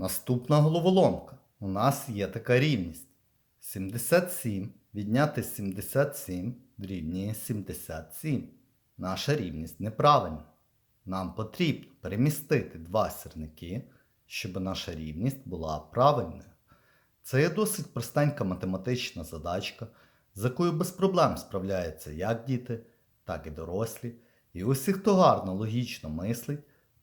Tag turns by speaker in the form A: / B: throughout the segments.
A: Наступна головоломка. У нас є така рівність. 77 відняти 77 дорівнює 77. Наша рівність неправильна. Нам потрібно перемістити два сірники, щоб наша рівність була правильною. Це є досить простенька математична задачка, з якою без проблем справляються як діти, так і дорослі. І усі, хто гарно логічно мислить,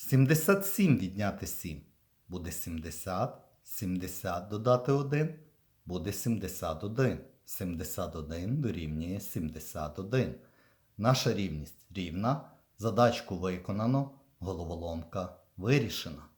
A: 77 відняти 7 буде 70, 70 додати 1 буде 71. 71 дорівнює 71. Наша рівність рівна. Задачку виконано, головоломка вирішена.